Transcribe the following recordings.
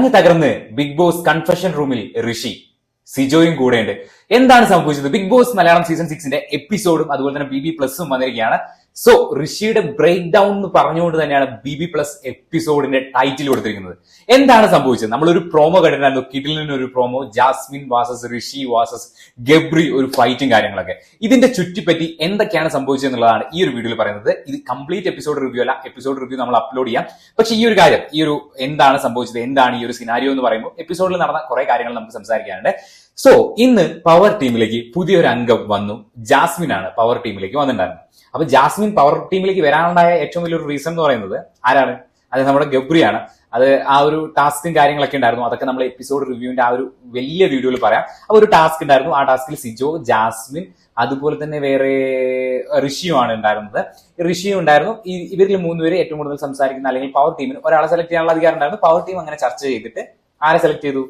അങ്ങ് തകർന്ന് big boss confession റൂമിൽ ഋഷി സിജോയും കൂടെയുണ്ട്. എന്താണ് സംഭവിച്ചത്? ബിഗ് ബോസ് മലയാളം സീസൺ സിക്സിന്റെ എപ്പിസോഡും അതുപോലെ തന്നെ ബി ബി പ്ലസും വന്നിരിക്കുകയാണ്. സോ ഋഷിയുടെ ബ്രേക്ക് ഡൗൺ എന്ന് പറഞ്ഞുകൊണ്ട് തന്നെയാണ് ബി ബി പ്ലസ് എപ്പിസോഡിന്റെ ടൈറ്റിൽ കൊടുത്തിരിക്കുന്നത്. എന്താണ് സംഭവിച്ചത്? നമ്മളൊരു പ്രോമോ കണ്ടിട്ടുണ്ടായിരുന്നു. കിഡിലിന് ഒരു promo Jasmine versus Rishi versus Gabri ഒരു ഫൈറ്റും കാര്യങ്ങളൊക്കെ. ഇതിന്റെ ചുറ്റിപ്പറ്റി എന്തൊക്കെയാണ് സംഭവിച്ചത് എന്നുള്ളതാണ് ഈ ഒരു വീഡിയോയിൽ പറയുന്നത്. ഇത് കംപ്ലീറ്റ് എപ്പിസോഡ് റിവ്യൂ അല്ല. എപ്പിസോഡ് റിവ്യൂ നമ്മൾ അപ്ലോഡ് ചെയ്യാം. പക്ഷേ ഈ ഒരു കാര്യം ഈ ഒരു എന്താണ് സംഭവിച്ചത്? എന്താണ് ഈ ഒരു സിനാരിയോ എന്ന് പറയുമ്പോൾ എപ്പിസോഡിൽ നടന്ന കുറെ കാര്യങ്ങൾ നമുക്ക് സംസാരിക്കാനുണ്ട്. സോ ഇന്ന് പവർ ടീമിലേക്ക് പുതിയൊരു അംഗം വന്നു. ജാസ്മിൻ ആണ് പവർ ടീമിലേക്ക് വന്നിട്ടുണ്ടായിരുന്നത്. അപ്പൊ ജാസ്മിൻ പവർ ടീമിലേക്ക് വരാനുണ്ടായ ഏറ്റവും വലിയൊരു റീസൺ എന്ന് പറയുന്നത് ആരാണ്? അത് നമ്മുടെ ഗബ്രിയാണ്. അത് ആ ഒരു ടാസ്കും കാര്യങ്ങളൊക്കെ ഉണ്ടായിരുന്നു. അതൊക്കെ നമ്മൾ എപ്പിസോഡ് റിവ്യൂവിന്റെ ആ ഒരു വലിയ വീഡിയോയിൽ പറയാം. അപ്പൊ ഒരു ടാസ്ക് ഉണ്ടായിരുന്നു. ആ ടാസ്കിൽ സിജോ ജാസ്മിൻ അതുപോലെ തന്നെ വേറെ ഋഷിയുമാണ് ഉണ്ടായിരുന്നത്. ഋഷിയും ഉണ്ടായിരുന്നു. ഇവരിൽ മൂന്നുപേര് ഏറ്റവും കൂടുതൽ സംസാരിക്കുന്ന അല്ലെങ്കിൽ പവർ ടീമിന് ഒരാളെ സെലക്ട് ചെയ്യാനുള്ള അധികാരം ഉണ്ടായിരുന്നു. പവർ ടീം അങ്ങനെ ചർച്ച ചെയ്തിട്ട് ആരെ സെലക്ട് ചെയ്തു?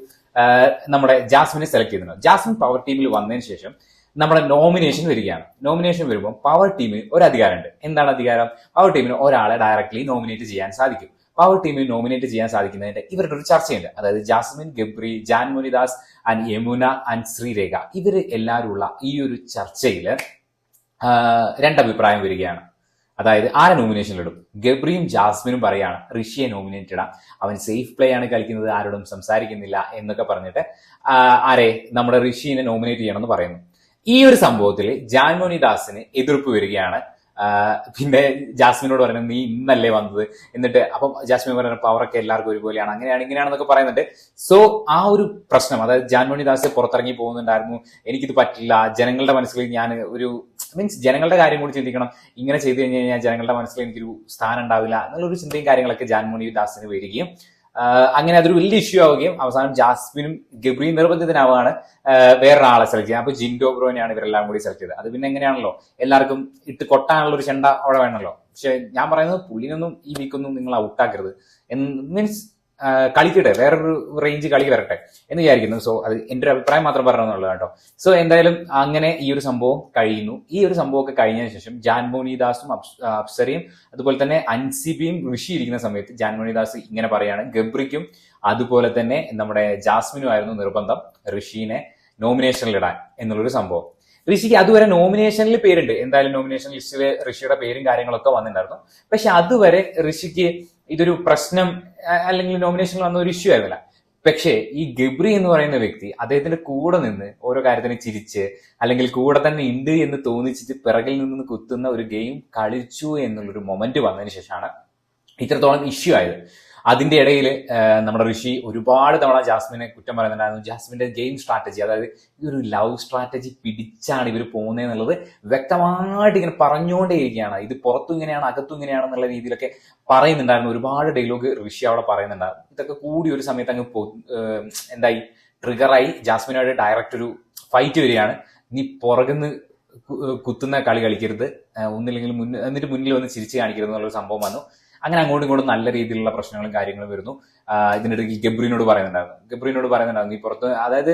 നമ്മുടെ ജാസ്മിനെ സെലക്ട് ചെയ്തിട്ടുണ്ട് ജാസ്മിൻ പവർ ടീമിൽ വന്നതിന് ശേഷം നമ്മുടെ നോമിനേഷൻ വരികയാണ്. നോമിനേഷൻ വരുമ്പോൾ പവർ ടീമിന് ഒരു അധികാരമുണ്ട്. എന്താണ് അധികാരം? പവർ ടീമിന് ഒരാളെ ഡയറക്ട്ലി നോമിനേറ്റ് ചെയ്യാൻ സാധിക്കും. പവർ ടീമിന് നോമിനേറ്റ് ചെയ്യാൻ സാധിക്കുന്നതിന്റെ ഇവരുടെ ഒരു ചർച്ചയുണ്ട്. അതായത് Jasmine Gabri Jaan Munidas and Yamuna and Sreerekha ഇവർ എല്ലാവരും ഉള്ള ഈ ഒരു ചർച്ചയിൽ രണ്ടഭിപ്രായം വരികയാണ്. അതായത് ആരെ നോമിനേഷനിലിടും ഗബ്രിയും ജാസ്മിനും പറയാണ് ഋഷിയെ നോമിനേറ്റ് ഇടാം. അവൻ സേഫ് പ്ലേ ആണ് കളിക്കുന്നത് ആരോടും സംസാരിക്കുന്നില്ല എന്നൊക്കെ പറഞ്ഞിട്ട് ആരെ? നമ്മുടെ ഋഷിനെ നോമിനേറ്റ് ചെയ്യണം എന്ന് പറയുന്നു. ഈ ഒരു സംഭവത്തിൽ ജാൻമോനി ദാസിന് എതിർപ്പ് വരികയാണ്. പിന്നെ ജാസ്മിനോട് പറയുന്നത് നീ ഇന്നല്ലേ വന്നത്? എന്നിട്ട് അപ്പം ജാസ്മിൻ പറയുന്ന പവറൊക്കെ എല്ലാവർക്കും ഒരുപോലെയാണ്. അങ്ങനെയാണ് ഇങ്ങനെയാണെന്നൊക്കെ പറയുന്നുണ്ട്. സോ ആ ഒരു പ്രശ്നം അതായത് ജാൻമോണി ദാസ് പുറത്തിറങ്ങി പോകുന്നുണ്ടായിരുന്നു. എനിക്കിത് പറ്റില്ല. ജനങ്ങളുടെ മനസ്സിൽ ഞാൻ ഒരു മീൻസ് ജനങ്ങളുടെ കാര്യം കൂടി ചിന്തിക്കണം. ഇങ്ങനെ ചെയ്തു കഴിഞ്ഞു കഴിഞ്ഞാൽ ജനങ്ങളുടെ മനസ്സിൽ എനിക്കൊരു സ്ഥാനം ഉണ്ടാവില്ല എന്നുള്ളൊരു ചിന്തയും കാര്യങ്ങളൊക്കെ ജാൻമോണി ദാസിന് വരികയും അങ്ങനെ അതൊരു വലിയ ഇഷ്യൂ ആവുകയും അവസാനം ജാസ്മിനും ഗബ്രിയും നിർബന്ധിതനാവുകയാണ് വേറൊരാളെ സെലക്ട് ചെയ്യുക. അപ്പൊ ജിൻഡോ ബ്രോനെയാണ് ഇവരെല്ലാം കൂടി സെലക്ട് ചെയ്തത്. അത് പിന്നെ എങ്ങനെയാണല്ലോ? എല്ലാവർക്കും ഇട്ട് കൊട്ടാനുള്ള ഒരു ചെണ്ട അവിടെ വേണമല്ലോ. പക്ഷെ ഞാൻ പറയുന്നത് പുള്ളിനൊന്നും ഈ വീക്കൊന്നും നിങ്ങൾ ഔട്ടാക്കരുത് മീൻസ് കളിക്കട്ടെ. വേറൊരു റേഞ്ച് കളി വരട്ടെ എന്ന് വിചാരിക്കുന്നു. സോ അത് എന്റെ ഒരു അഭിപ്രായം മാത്രം പറഞ്ഞെന്നുള്ളത് കേട്ടോ. സോ എന്തായാലും അങ്ങനെ ഈ ഒരു സംഭവം കഴിയുന്നു. ഈ ഒരു സംഭവമൊക്കെ കഴിഞ്ഞതിന് ശേഷം ജാൻമോനി ദാസും അപ്സരയും അതുപോലെ തന്നെ അൻസിബിയും ഋഷി ഇരിക്കുന്ന സമയത്ത് ജാൻമോനി ദാസ് ഇങ്ങനെ പറയാണ് ഗബ്രിക്കും അതുപോലെ തന്നെ നമ്മുടെ ജാസ്മിനും ആയിരുന്നു നിർബന്ധം ഋഷീനെ നോമിനേഷനിൽ ഇടാൻ എന്നുള്ളൊരു സംഭവം. ഋഷിക്ക് അതുവരെ നോമിനേഷനിൽ പേരുണ്ട്. എന്തായാലും നോമിനേഷൻ ലിസ്റ്റിൽ ഋഷിയുടെ പേരും കാര്യങ്ങളൊക്കെ വന്നിട്ടുണ്ടായിരുന്നു. പക്ഷെ അതുവരെ ഋഷിക്ക് ഇതൊരു പ്രശ്നം അല്ലെങ്കിൽ നോമിനേഷനിൽ വന്ന ഒരു ഇഷ്യൂ ആയിരുന്നില്ല. പക്ഷേ ഈ ഗബ്രി എന്ന് പറയുന്ന വ്യക്തി അദ്ദേഹത്തിന്റെ കൂടെ നിന്ന് ഓരോ കാര്യത്തിന് ചിരിച്ച് അല്ലെങ്കിൽ കൂടെ തന്നെ ഉണ്ട് എന്ന് തോന്നിച്ചിട്ട് പിറകിൽ നിന്ന് കുത്തുന്ന ഒരു ഗെയിം കളിച്ചു എന്നുള്ളൊരു മൊമെന്റ് വന്നതിന് ശേഷമാണ് ഇത്രത്തോളം ഇഷ്യൂ ആയത്. അതിന്റെ ഇടയിൽ നമ്മുടെ ഋഷി ഒരുപാട് തവണ ജാസ്മിനെ കുറ്റം പറയുന്നുണ്ടായിരുന്നു. ജാസ്മിന്റെ ഗെയിം സ്ട്രാറ്റജി അതായത് ഈ ഒരു ലവ് സ്ട്രാറ്റജി പിടിച്ചാണ് ഇവർ പോകുന്നത് എന്നുള്ളത് വ്യക്തമായിട്ട് ഇങ്ങനെ പറഞ്ഞുകൊണ്ടേയിരിക്കുകയാണ് ഇത് പുറത്തും ഇങ്ങനെയാണ് അകത്തും ഇങ്ങനെയാണ് എന്നുള്ള രീതിയിലൊക്കെ പറയുന്നുണ്ടായിരുന്നു. ഒരുപാട് ഡയലോഗ് ഋഷി അവിടെ പറയുന്നുണ്ടായിരുന്നു. ഇതൊക്കെ കൂടി ഒരു സമയത്ത് അങ്ങ് എന്തായി? ട്രിഗറായി ജാസ്മിനോട് ഡയറക്റ്റ് ഒരു ഫൈറ്റ് വരികയാണ്. നീ പുറകുന്ന് കുത്തുന്ന കളി കളിക്കരുത്. ഒന്നില്ലെങ്കിൽ മുന്നിൽ എന്നിട്ട് മുന്നിൽ വന്ന് ചിരിച്ച് കാണിക്കരുത് എന്നുള്ളൊരു സംഭവം വന്നു. അങ്ങനെ അങ്ങോട്ടും ഇങ്ങോട്ടും നല്ല രീതിയിലുള്ള പ്രശ്നങ്ങളും കാര്യങ്ങളും വരുന്നു. ഇതിനിടയ്ക്ക് ഗബ്രീനോട് പറയുന്നുണ്ടായിരുന്നു. ഗബ്രീനോട് പറയുന്നുണ്ടായിരുന്നു നീ പുറത്ത് അതായത്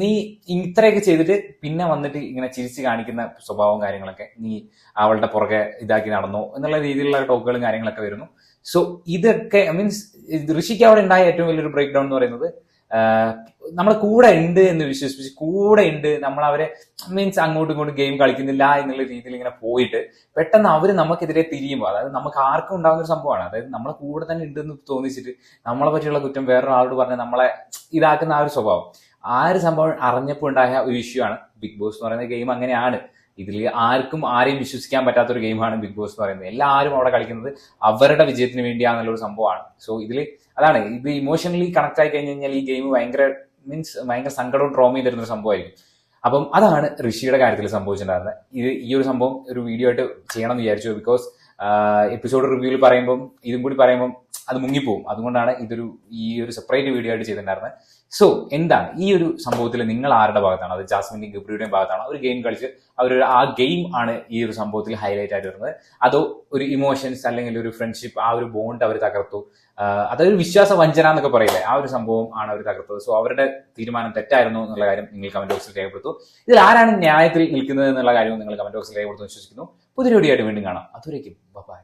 നീ ഇത്രയൊക്കെ ചെയ്തിട്ട് പിന്നെ വന്നിട്ട് ഇങ്ങനെ ചിരിച്ച് കാണിക്കുന്ന സ്വഭാവവും കാര്യങ്ങളൊക്കെ നീ അവളുടെ പുറകെ ഇതാക്കി നടന്നു എന്നുള്ള രീതിയിലുള്ള ടോക്കുകളും കാര്യങ്ങളൊക്കെ വരുന്നു. സോ ഇതൊക്കെ മീൻസ് ഋഷിക്ക് അവിടെ ഉണ്ടായ ഏറ്റവും വലിയൊരു ബ്രേക്ക് ഡൗൺ എന്ന് പറയുന്നത് നമ്മളെ കൂടെ ഉണ്ട് എന്ന് വിശ്വസിപ്പിച്ച് കൂടെ ഉണ്ട് നമ്മൾ അവരെ മീൻസ് അങ്ങോട്ടും ഇങ്ങോട്ടും ഗെയിം കളിക്കുന്നില്ല എന്നുള്ള രീതിയിൽ ഇങ്ങനെ പോയിട്ട് പെട്ടെന്ന് അവർ നമുക്കെതിരെ തിരിയുമ്പോൾ അതായത് നമുക്ക് ആർക്കും ഉണ്ടാകുന്ന ഒരു സംഭവമാണ്. അതായത് നമ്മളെ കൂടെ തന്നെ ഉണ്ടെന്ന് തോന്നിച്ചിട്ട് നമ്മളെ പറ്റിയുള്ള കുറ്റം വേറൊരാളോട് പറഞ്ഞ് നമ്മളെ ഇതാക്കുന്ന ആ ഒരു സ്വഭാവം. ആ ഒരു സംഭവം അറിഞ്ഞപ്പോൾ ഉണ്ടായ ഒരു ഇഷ്യൂ ആണ് ബിഗ് ബോസ് എന്ന് പറയുന്ന ഗെയിം അങ്ങനെയാണ്. ഇതിൽ ആർക്കും ആരെയും വിശ്വസിക്കാൻ പറ്റാത്ത ഒരു ഗെയിമാണ് ബിഗ് ബോസ് എന്ന് പറയുന്നത്. എല്ലാവരും അവിടെ കളിക്കുന്നത് അവരുടെ വിജയത്തിന് വേണ്ടിയാണെന്നുള്ള ഒരു സംഭവമാണ്. സോ ഇതിൽ അതാണ് ഇത് ഇമോഷണലി കണക്ട് ആയി കഴിഞ്ഞ് കഴിഞ്ഞാൽ ഈ ഗെയിം ഭയങ്കര മീൻസ് ഭയങ്കര സങ്കടവും ട്രോമയും തരുന്ന ഒരു സംഭവമായിരിക്കും. അപ്പം അതാണ് ഋഷിയുടെ കാര്യത്തിൽ സംഭവിച്ചിട്ടുണ്ടായിരുന്നത്. ഇത് ഈ ഒരു സംഭവം ഒരു വീഡിയോ ആയിട്ട് ചെയ്യണം എന്ന് വിചാരിച്ചു ബിക്കോസ് എപ്പിസോഡ് റിവ്യൂവിൽ പറയുമ്പം ഇതും കൂടി പറയുമ്പം അത് മുങ്ങിപ്പോവും. അതുകൊണ്ടാണ് ഇതൊരു ഈ ഒരു സെപ്പറേറ്റ് വീഡിയോ ആയിട്ട് ചെയ്തിട്ടുണ്ടായിരുന്നത്. സോ എന്താണ്? ഈ ഒരു സംഭവത്തിൽ നിങ്ങൾ ആരുടെ ഭാഗത്താണ്? അത് ജാസ്മിന്റെയും ഗബ്രിയുടെയും ഭാഗത്താണ്? ഒരു ഗെയിം കളിച്ച് അവർ ആ ഗെയിം ആണ് ഈ ഒരു സംഭവത്തിൽ ഹൈലൈറ്റ് ആയിട്ട് വരുന്നത്. അതോ ഒരു ഇമോഷൻസ് അല്ലെങ്കിൽ ഒരു ഫ്രണ്ട്ഷിപ്പ് ആ ഒരു ബോണ്ട് അവർ തകർത്തു. അതൊരു വിശ്വാസ വഞ്ചന എന്നൊക്കെ പറയില്ലേ? ആ ഒരു സംഭവം ആണ് അവർ തകർത്തത്. സോ അവരുടെ തീരുമാനം തെറ്റായിരുന്നു എന്നുള്ള കാര്യം നിങ്ങൾ കമന്റ് ബോക്സിൽ രേഖപ്പെടുത്തു. ഇതിൽ ആരാണ് ന്യായത്തിൽ നിൽക്കുന്നത് എന്നുള്ള കാര്യവും നിങ്ങൾ കമന്റ് ബോക്സിൽ രേഖപ്പെടുത്തു വിശ്വസിക്കുന്നു. പുതിയ വീഡിയോ ആയിട്ട് വീണ്ടും കാണാം. അതുവരേക്കും. ബൈ